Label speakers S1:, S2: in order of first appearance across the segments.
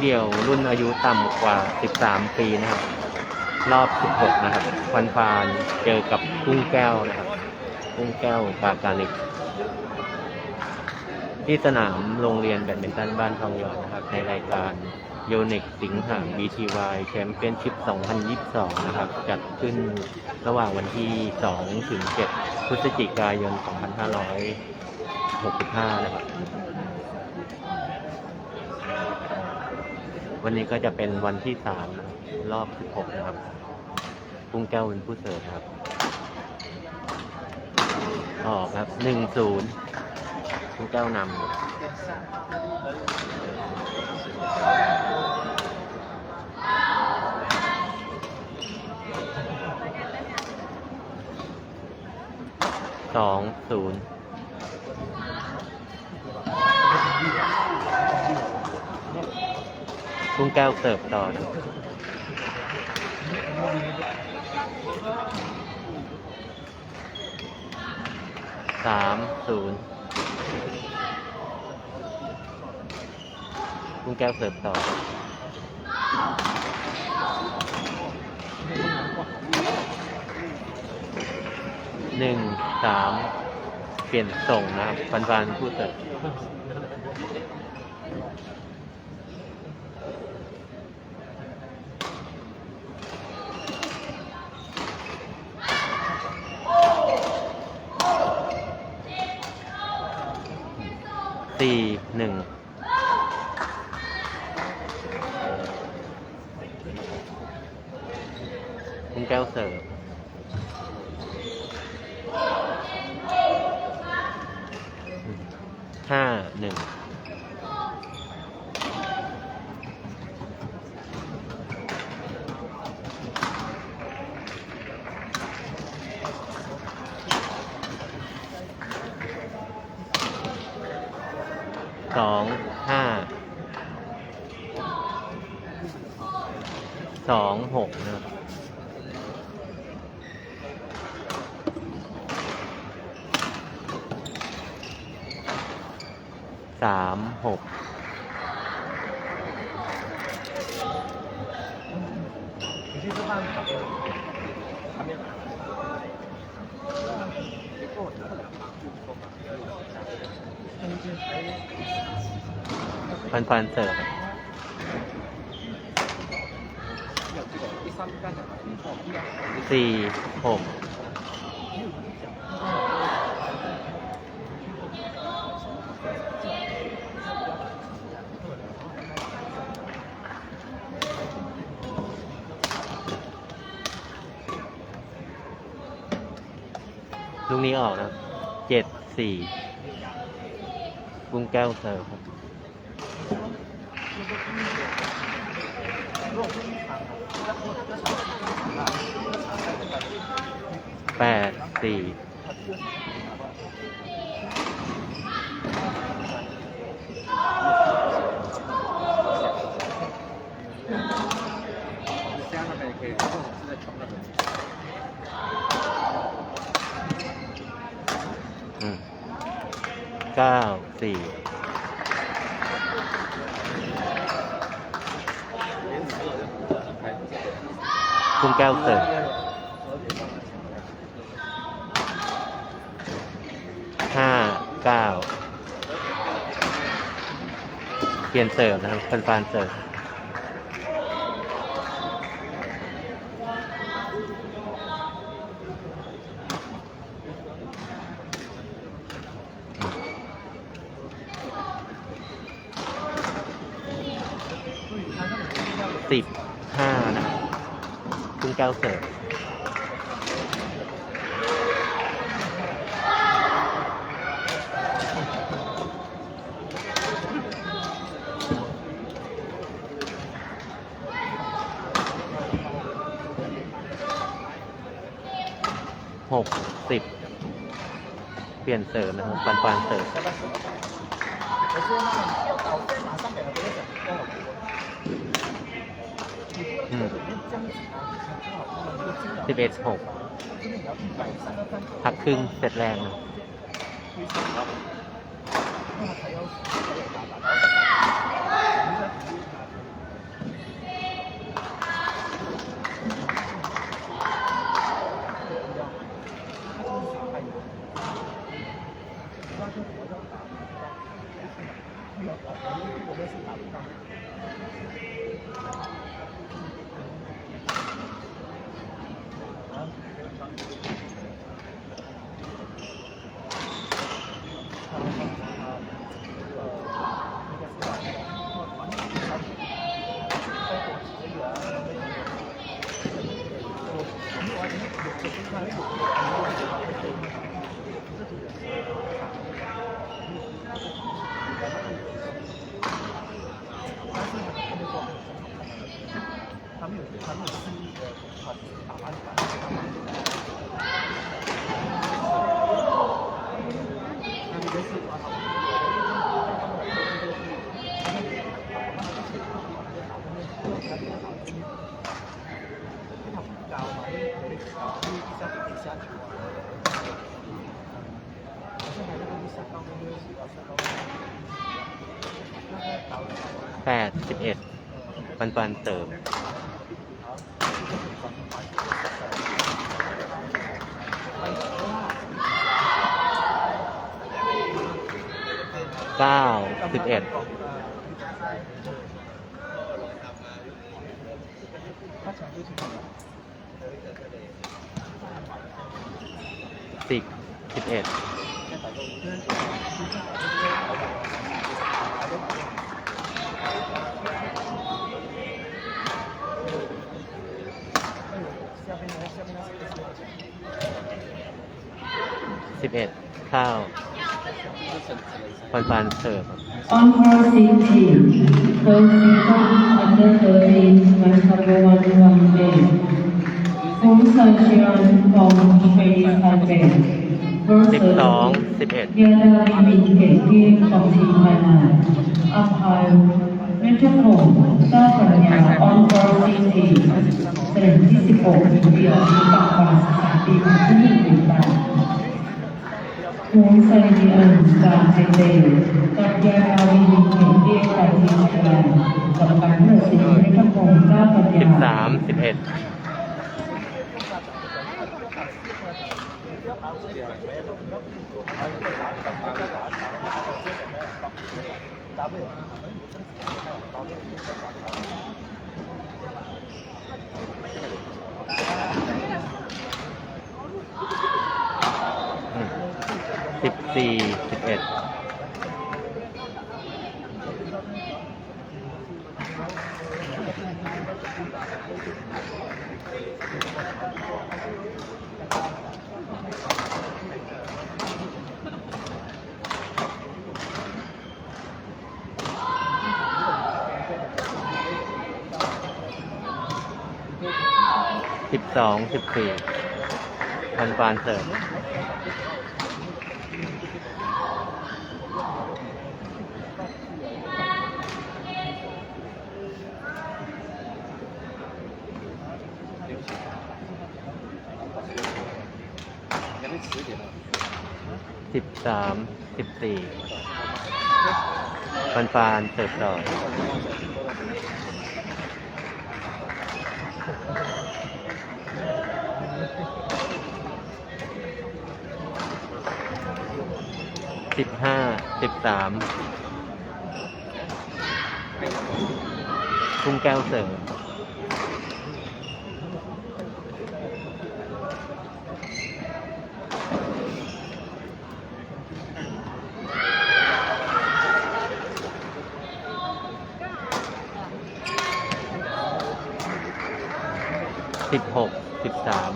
S1: เดี่ยวรุ่นอายุต่ำกว่า 13 ปีนะครับ รอบ 16 นะครับฟันฟานเจอกับกุ้งแก้วนะครับกุ้งแก้วปาการิกที่สนามโรงเรียนแบดมินตันบ้านทองหยอดนะครับ ในรายการโยนิกสิงหา BTY แชมเปี้ยนชิพ 2022 นะครับ จัดขึ้นระหว่างวันที่ 2 ถึง 7 พฤศจิกายน 2565 นะครับ วันนี้ก็จะเป็นวันที่3นะครับรอบ16นะครับกุ้งแก้วเป็นผู้เสิร์ฟครับออกครับ1-0กุ้งแก้วนำสองศูนย์ กุ้งแก้วเสิร์ฟต่อนะสามศูนย์กุ้งแก้วเสิร์ฟต่อหนึ่งสามเปลี่ยนส่งนะครับฟันฟันพูดเสร็จสี่ หนึ่งคุณแก้วเสิร์ฟ ห้าหนึ่ง สองห้าสองหกนะครับสามหก ฟันฟันเสิร์ฟครับสี่หกลูกนี้ออกนะเจ็ดสี่กุ้งแก้วเสิร์ฟครับ แปดสี่เก้าสี่ คุ้งแก้วเสิร์ฟห้าเก้าเปลี่ยนเสิร์ฟนะครับฟันฟานเสิร์ฟ สิบเอ็ดหกพักครึ่งเสร็จแรง ฟันฟันเสิร์ฟเก้าสิบเอ็ดสิบสิบเอ็ด สิบเอ็ดข้าวฟันฟันเสิร์ฟ
S2: On course 18, first season under 13, match number one from Spain. Full Sunshine from Chinese Taipei.
S1: สิบ
S2: Versus
S1: สองสิบเอ็ด
S2: Yada Limited Team from Team Thailand. Umpire Richard Hong, South Korea on course 18. เฉลิมที่16เดียวที่ปากกว่า13ปีที่หนึ่งปีแปดทูนซาลิเอันจากไทเปกับาท เลือกสิงห์ในพระพงศ์เจ้าปัญ
S1: สิ
S2: ญา
S1: บสามสิบเอ็ด สิบสี่สิบเอ็ดสิบสองสิบสี่พันฟานเสร์ฟ สามสิบสี่ปันปานเสิร์ฟต่อสิบห้าสิบสามทุ่งแก้วเสิร์ฟ สิบหกสิบสาม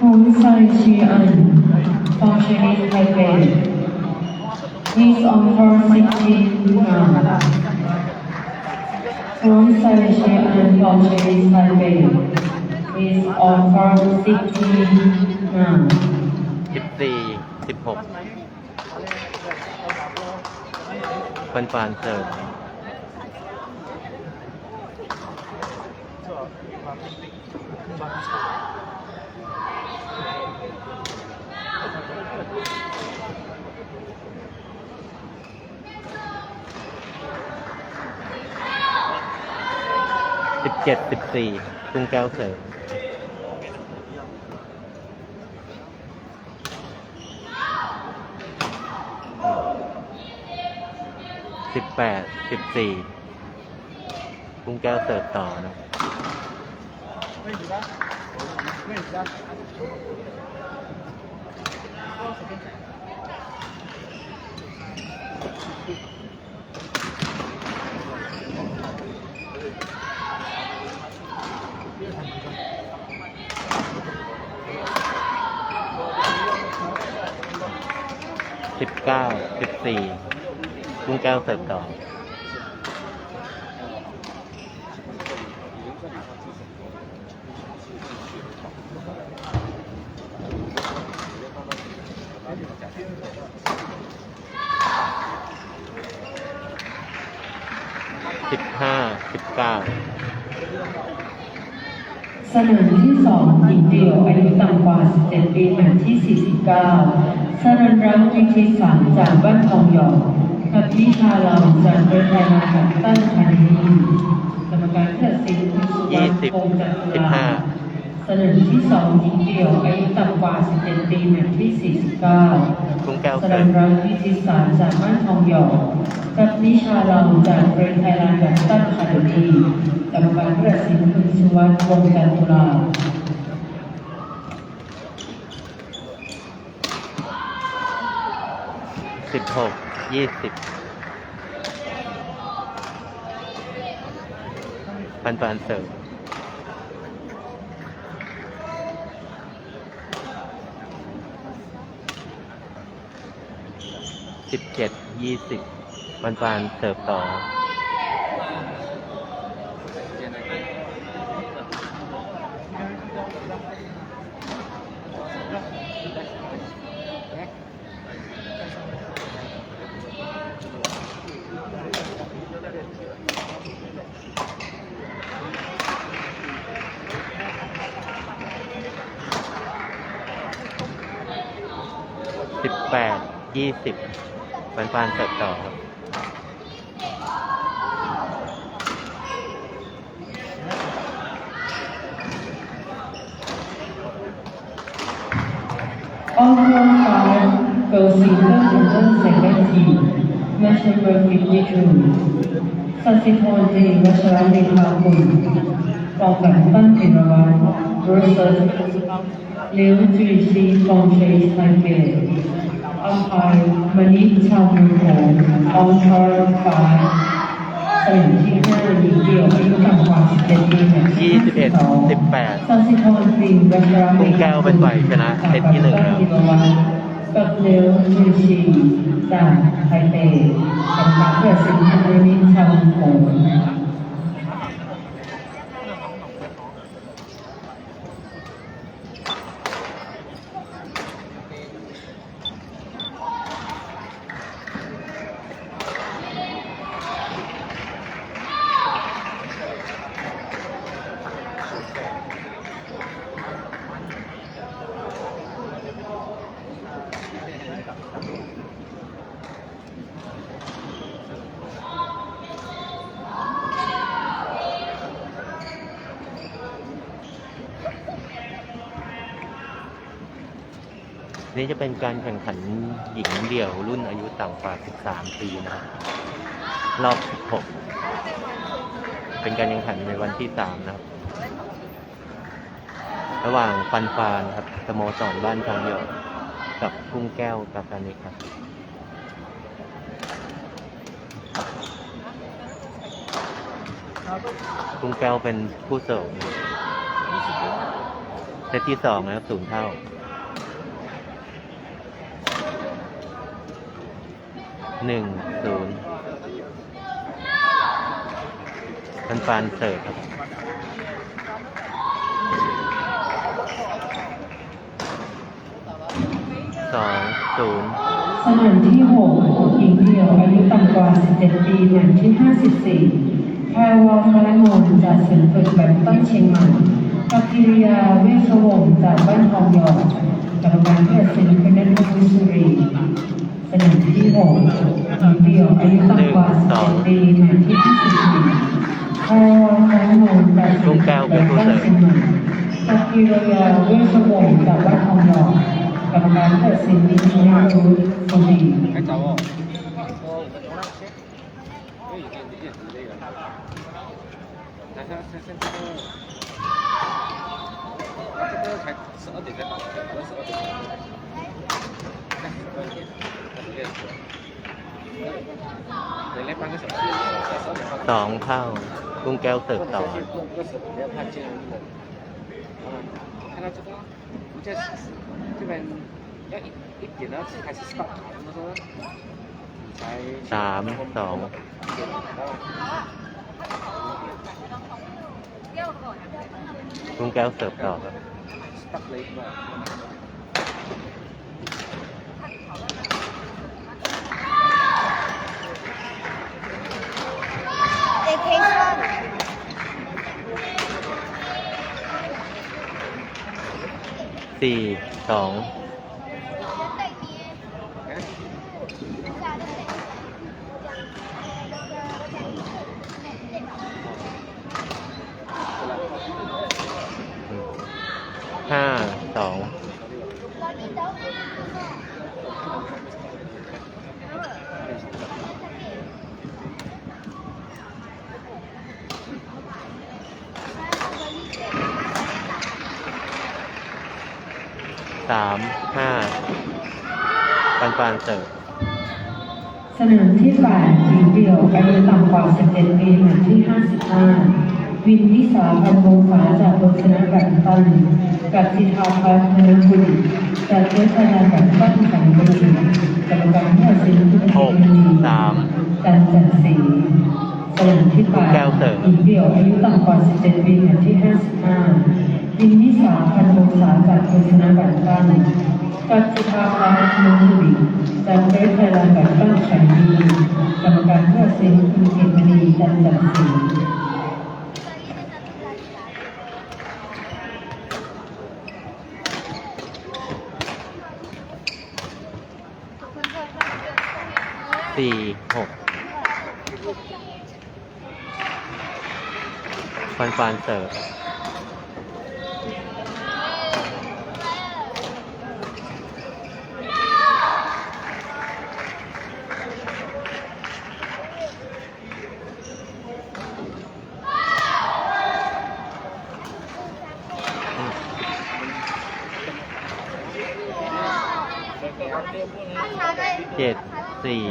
S2: 红赛西安 from Chinese Taipei is on her 16 now. From Sai Xi'an from Chinese Taipei is on her 16 now.
S1: 14 16 ปันปานเสิร์ฟสิบเจ็ดสิบสี่ทุ่งแก้วเสิร์ฟ แปดสิบสี่กุ้งแก้วเสิร์ฟต่อนะสิบเก้าสิบสี่ กุ้งแก้วเสิร์ฟต่อสิบห้าสิบเก้า
S2: สนามที่สองหญิงเดี่ยวอายุต่ำกว่า 17 ปีแมตช์ที่ 49สรันรักวิชิตสันจากบ้านทองหยอง กับพิชาลาจากประเทศมาจากตั้งคันนีกรรมการตัดสินคุณสุวรรณพงจันท
S1: สิบ
S2: รา
S1: ห้า
S2: สนามที่สองหญิงเดี่ยวอายุต่ำกว่า 17 ปีแมตช์ที่ 49
S1: กุ้งแก้ว
S2: ส
S1: เสิ
S2: รั
S1: ร์
S2: น
S1: ฟ
S2: รักวิชิตสันจากบ้านทองหยองกับนิชาลาจากประเทศไทยจากตั้งคันนีกรรมการตัดสินคุณสุวรรณพงจันทรา
S1: สิบหกยี่สิบปันปันเสิร์ฟสิบเจ็ดยี่สิบปันปันเสิร์ฟต่อ สิบแปด ยี่สิบ ฟานสดต่อครับ
S2: ออฟโรดฟา
S1: วเกิร์ซีเตอร์ข
S2: องเจ้าเซเว่นทีเมชเบอร์ฟิฟตี้ทูสัสิพรเจเมชรเดีพาคุณกองกับตั้งเทรวัตรเวอร์ซัสเล้วจุลิซีฟองเชสไนเกล มพายมณิชชาวมือหงอองชอร์ไฟสนามที่ห้าหญิงเดี่ยวอายุต่ำกว่า17ปีแมตช์ที่
S1: ยี่สิบเอ็ด
S2: 22
S1: สิบแปด
S2: สัสิพรฟิล์มวัชร
S1: กุ้งแก้วเป็นฝ่ายชนะเซตที่หนึ่งแล้ว
S2: กับเลี้ยวจุยซีจากไทเปกับนักเตะสิงห์บุรีชาวมือหง
S1: นี่จะเป็นการแข่งขันหญิงเดี่ยวรุ่นอายุต่ำกว่า 13 ปีนะครับรอบ 16 เป็นการแข่งขันในวันที่ 3 นะครับ ระหว่างฟันฟานครับสโมสรบ้านทองหยอกับกุ้งแก้วกาตานิกครับกุ้งแก้วเป็นผู้เสิร์ฟนะครับเซตที่สองนะครับศูนย์เท่า หนึ่งศูนย์ฟันฟานเสิร์ฟครับสองศูนย์
S2: สนามที่6หญิงเดี่ยวอายุต่ำกว่า 17 ปีแมตช์ที่ 54แพรวาคารมนจากศูนย์ฝึกแบดตันเชียงใหม่กับกิริยาเวชวงศ์จากบ้านทองหยอดกรรมการผู้ตัดสินเป็นนัทวิสุรี สนามที่6หญิงเดี่ยวอายุต่ำกว่า 17 ปีแมตช์ที่ 54แพรวาคารมนจากศูนย์ฝึกแบดมินตันเชียงใหม่กับกิริยาเวชวงศ์จากบ้านทองหยอดกรรมการผู้ตัดสินเป็นนัทวิสุรี
S3: 还找我。说五分钟那些，因为已经已经是这个。但是现现这个，他这个才十二点才到，到十二点。
S1: สองเข้ากุ้งแก้วเสิร์ฟต่อ สามสองกุ้งแก้วเสิร์ฟต่อ สี่สอง ห้าสอง สามห้าปันปันเสิร์ฟ
S2: สนามที่8หญิงเดี่ยวอายุต่ำกว่า 17 ปีแมตช์ที่ 55 วินวิสาพันธ์วงศาจากโรงชนะแบดมินตันกับสิทธาพัฒน์นนบุรีจากเทศบาลแบดมินตันแห่งบุรีกรรมการผู้ตัดสินคือ
S1: หกสาม
S2: จันทร์จันทร์ศรีสนามที่
S1: แก้วเสริม
S2: 8หญิงเดี่ยวอายุต่ำกว่า 17 ปีแมตช์ที่ 55วินวิสาพันธ์วงศาจากโรงชนะแบดมินตันกับสิทธาพัฒน์นนบุรีจากเทศบาลแบดมินตันแห่งบุรีกรรมการผู้ตัดสินคือเกตมณีจันทร์จันทร์ศรี
S1: สี่หกปันปันเสิร์ฟเจ็ด สี่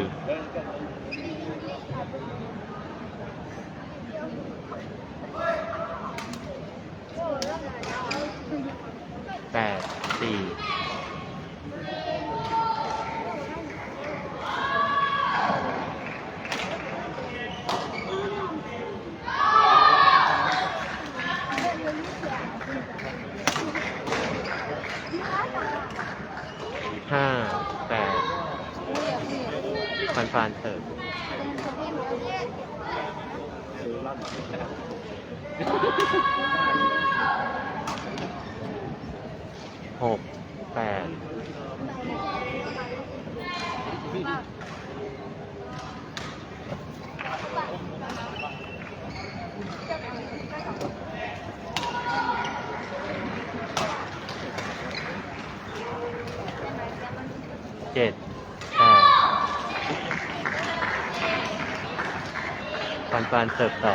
S1: แปดสี่ห้าแปด ฟานเสิร์ฟหกแปด เจ็ดแปด การเติบโต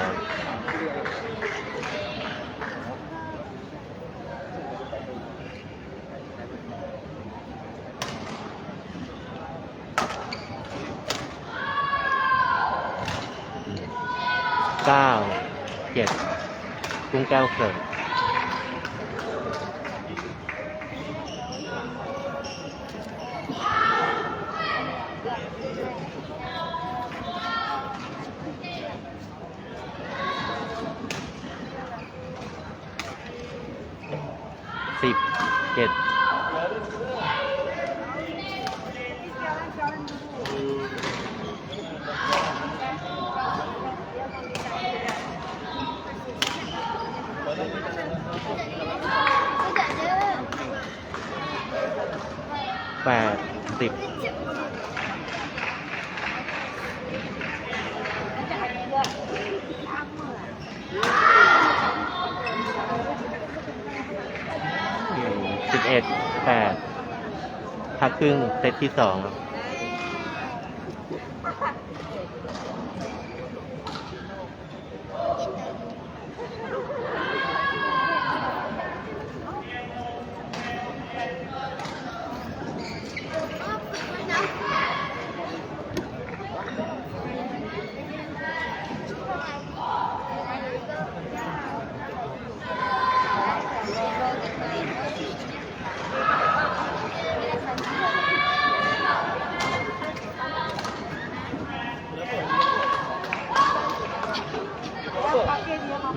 S1: เก้าเจ็ดกุ้งแก้วเสิร์ฟ สิบเจ็ดแปดสิบสิบเอ็ ดแปดพักครึ่งเซตที่สองครับ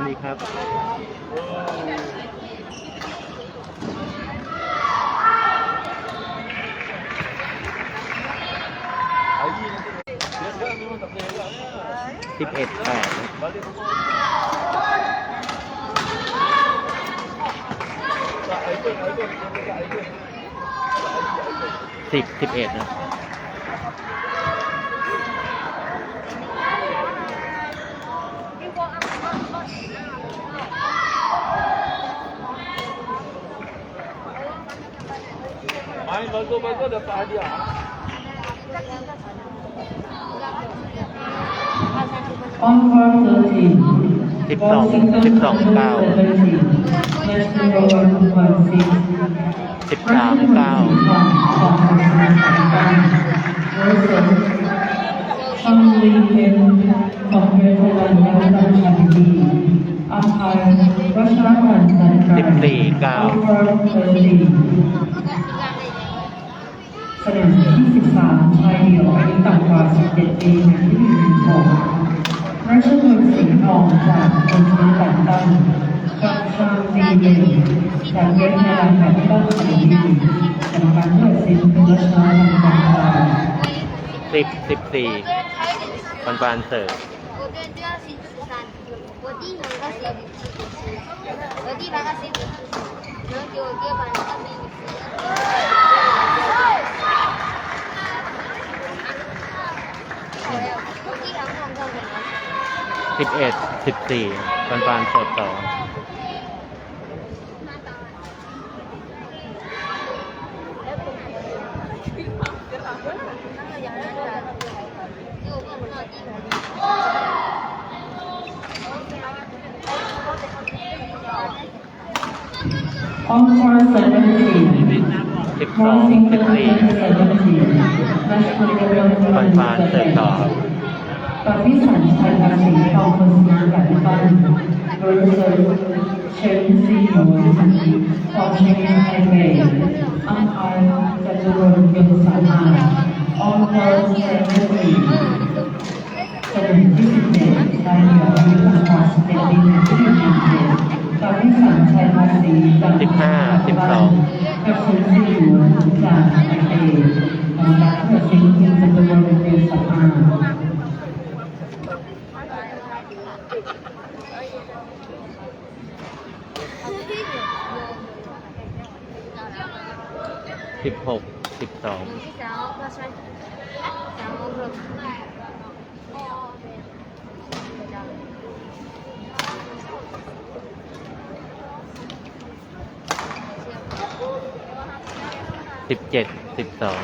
S1: นี่ครับ สิบเอ็ดแปด สิบสิบเอ็ดนะ
S4: Main bagus-bagus dapat hadiah.
S2: ออนคอร์13
S1: สิบสองสิบสองเก้า
S2: Match number 116
S1: สิบสามเก้า
S2: ช่องลีเพนของเรือพลันและรันชันดีอัมพายวัชรพันธ์สันกา
S1: สิบสี่เก้า
S2: สนามที่13ชายเดี่ยวอายุต่ำกว่า17ปีในที่1 6ราชบุตรสิงห์ทองจากคนชนะแต่ตั้งกับชางดีเด่นจากเวทนาลังแบบตั้งขันดีกรรมการเลือกสินคือรัชนาลังกา
S1: สิบสี่ปันปันเสิร์ฟสิบเอ็ดสิบสี่ปันปันสดต่อ สิบสองสิบสี่ปันปันเสิร์ฟต่อครับ
S2: ปฏิสันชัยภาษีทองคนสงแบบบ้านโดยเซอร์เชนซีโนของเชียงไทยเบย์อัมพายจตุรงค์ยนต์สามาออนคอร์เซเว่นสี่สนามที่สิบเจ็ดช สิบห้า
S1: สิบสอง
S2: กับเชนซีโนจ สิ
S1: บเจ็ดสิบสอง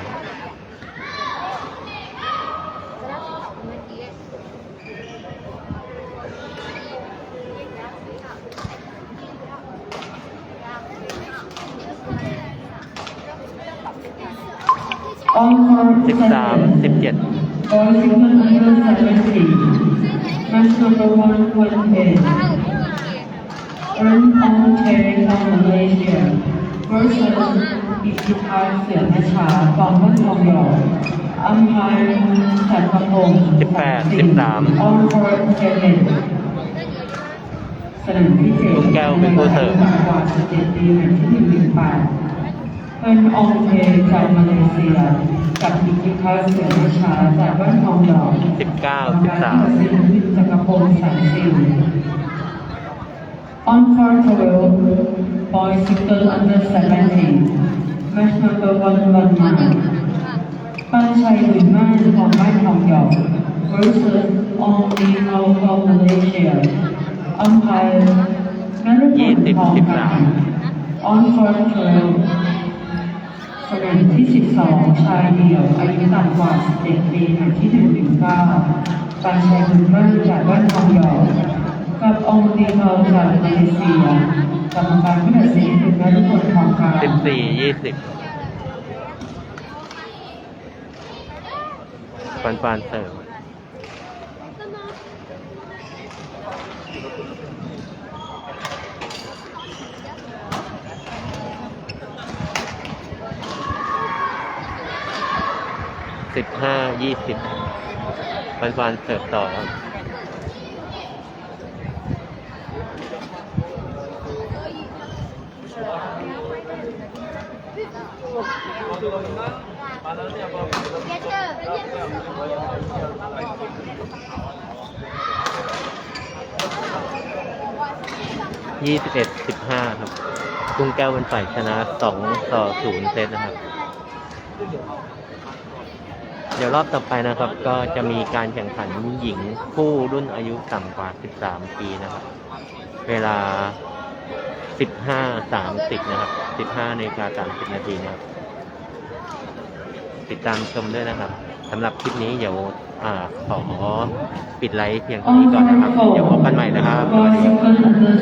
S1: สิบสามสิบเจ็ด
S2: First number one, one hit. Earn on Terry from Malaysia. First one. เสือพชาฟองบ้านทองหยออัมพายสันพพงศ์
S1: สิบแปดสิบสาม
S2: ออนคอร์เซเว่นสนามที่เจ็ด
S1: ลูกแก้วเป็นผู้เสิร์ฟ
S2: ต่างกว่า17ปีแมตช์ที่หนึ่งถึงแปดเป็นอองเทจากมาเลเซีย กับอิทธิพัฒน์เสือพชาจากบ้านทองหยอ
S1: สิบเก้าสิบสาม
S2: จักรพงศ์สันสิว On court 12, boys single under 17, match number 119. ป้านชัยบุญมากของบ้านทองหยอง versus Only Out from Malaysia umpire นฤพลทองกัน On court 12สนามที่ 12 ชายเดี่ยวอายุต่ำกว่า17ปีแมตช์ที่1ถึง9ปานชัยบุญมากจากบ้านทองหยอง กับองค์ดีทองจากมาเลเซียกรรมการผู้ตัดสินคือนฤพลทองการ
S1: สิบสี่ยี่สิบปันปานเสิร์ฟสิบห้ายี่สิบปันปานเสิร์ฟต่อครับ ยี่สิบเอ็ดสิบห้าครับกุ้งแก้วเป็นฝ่ายชนะสองต่อศูนย์เซตนะครับ เดี๋ยวรอบต่อไปนะครับ ก็จะมีการแข่งขันหญิงคู่รุ่นอายุต่ำกว่า 13 ปีนะครับ เวลา 15 30 นะครับ 15นาฬิกา30 นาทีนะครับ ติดตามชมด้วยนะครับสำหรับคลิปนี้เดี๋ยวอ่าขอปิดไลฟ์เพียงเท่านี้ก่อนนะครับ เดี๋ยวพบกันใหม่นะครับ
S2: Boys single under